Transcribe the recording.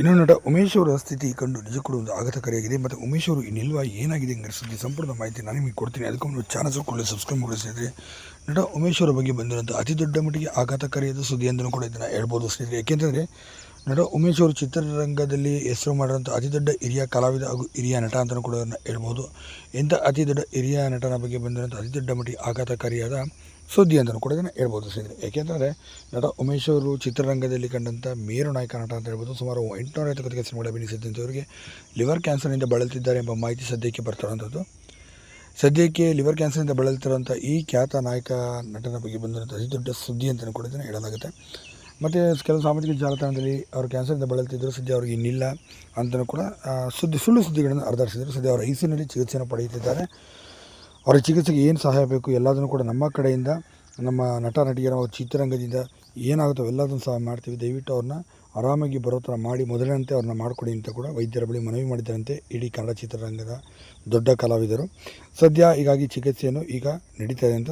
ಇನ್ನು ನಟ ಉಮೇಶ್ ಅವರ ಸ್ಥಿತಿ ಕಂಡು ನಿಜಕ್ಕೂ ಒಂದು ಆಘಾತಕಾರಿಯಾಗಿದೆ. ಮತ್ತು ಉಮೇಶ್ ಅವರು ನಿಲ್ವ ಏನಾಗಿದೆ ಹಂಗಾರೆ ಸುದ್ದಿ ಸಂಪೂರ್ಣ ಮಾಹಿತಿ ನಾನು ನಿಮಗೆ ಕೊಡ್ತೀನಿ. ಅದಕ್ಕೊಂದು ಚಾನಲ್ ಕೊಡಲು ಸಬ್ಸ್ಕ್ರೈಬ್ ಮಾಡಿ ನಟ ಉಮೇಶ್ ಅವರ ಬಗ್ಗೆ ಬಂದಿರುವಂಥ ಅತಿ ದೊಡ್ಡ ಮಟ್ಟಿಗೆ ಆಘಾತಕಾರಿಯಾದ ಸುದ್ದಿ ಅಂತಲೂ ಕೂಡ ಇದನ್ನು ಹೇಳ್ಬೋದು ಸ್ನೇಹಿತರೆ. ಏಕೆಂದರೆ ನಟ ಉಮೇಶ್ ಅವರು ಚಿತ್ರರಂಗದಲ್ಲಿ ಹೆಸರು ಮಾಡಿರೋಂಥ ಅತಿ ದೊಡ್ಡ ಹಿರಿಯ ಕಲಾವಿದ ಹಾಗೂ ಹಿರಿಯ ನಟ ಅಂತಲೂ ಕೂಡ ಅದನ್ನು ಹೇಳ್ಬೋದು. ಇಂಥ ಅತಿ ದೊಡ್ಡ ಹಿರಿಯ ನಟನ ಬಗ್ಗೆ ಬಂದಿರೋಂಥ ಅತಿ ದೊಡ್ಡ ಮಟ್ಟಿಗೆ ಆಘಾತಕಾರಿಯಾದ ಸುದ್ದಿ ಅಂತಲೂ ಕೂಡ ಇದನ್ನು ಹೇಳ್ಬೋದು ಸ್ನೇಹಿತರೆ. ಏಕೆಂದರೆ ನಟ ಉಮೇಶ್ ಅವರು ಚಿತ್ರರಂಗದಲ್ಲಿ ಕಂಡಂಥ ಮೇರು ನಾಯಕ ನಟ ಅಂತ ಹೇಳ್ಬೋದು. ಸುಮಾರು ಎಂಟುನೂರ ಐವತ್ತು ಸಿನಿಮಾಗಳು ಅಭಿನಯಿಸಿದಂಥವರಿಗೆ ಲಿವರ್ ಕ್ಯಾನ್ಸರ್ನಿಂದ ಬಳಲ್ತಿದ್ದಾರೆ ಎಂಬ ಮಾಹಿತಿ ಸದ್ಯಕ್ಕೆ ಬರ್ತಿರೋಂಥದ್ದು ಸದ್ಯಕ್ಕೆ ಲಿವರ್ ಕ್ಯಾನ್ಸರ್ನಿಂದ ಬಳಲ್ತಿರುವಂಥ ಈ ಖ್ಯಾತ ನಾಯಕ ನಟನ ಬಗ್ಗೆ ಬಂದಿರುವಂಥ ಅತಿ ದೊಡ್ಡ ಸುದ್ದಿ ಅಂತಲೂ ಕೂಡ ಇದನ್ನು ಹೇಳಲಾಗುತ್ತೆ. ಮತ್ತು ಕೆಲವು ಸಾಮಾಜಿಕ ಜಾಲತಾಣದಲ್ಲಿ ಅವರು ಕ್ಯಾನ್ಸರಿಂದ ಬಳಲ್ತಿದ್ದರು ಸದ್ಯ ಅವ್ರಿಗೆ ಇನ್ನಿಲ್ಲ ಅಂತಲೂ ಕೂಡ ಸುದ್ದಿ ಸುಳ್ಳು ಸುದ್ದಿಗಳನ್ನು ಅರ್ಧರಿಸಿದರು ಸದ್ಯ ಅವರು ಐಸಿನಲ್ಲಿ ಚಿಕಿತ್ಸೆಯನ್ನು ಪಡೆಯುತ್ತಿದ್ದಾರೆ. ಅವರ ಚಿಕಿತ್ಸೆಗೆ ಏನು ಸಹಾಯ ಬೇಕು ಎಲ್ಲದನ್ನು ಕೂಡ ನಮ್ಮ ಕಡೆಯಿಂದ, ನಮ್ಮ ನಟ, ನಟಿಯರ ಅವ್ರ ಚಿತ್ರರಂಗದಿಂದ ಏನಾಗುತ್ತೋ ಎಲ್ಲದನ್ನು ಸಹ ಮಾಡ್ತೀವಿ. ದಯವಿಟ್ಟು ಅವ್ರನ್ನ ಆರಾಮಾಗಿ ಬರೋ ಥರ ಮಾಡಿ ಮೊದಲಿನಂತೆ ಅವ್ರನ್ನ ಮಾಡಿಕೊಡಿ ಅಂತ ಕೂಡ ವೈದ್ಯರ ಬಳಿ ಮನವಿ ಮಾಡಿದ್ದಾರಂತೆ ಇಡೀ ಕನ್ನಡ ಚಿತ್ರರಂಗದ ದೊಡ್ಡ ಕಲಾವಿದರು. ಸದ್ಯ ಹೀಗಾಗಿ ಚಿಕಿತ್ಸೆಯನ್ನು ಈಗ ನಡೀತಾ ಇದೆ ಅಂತ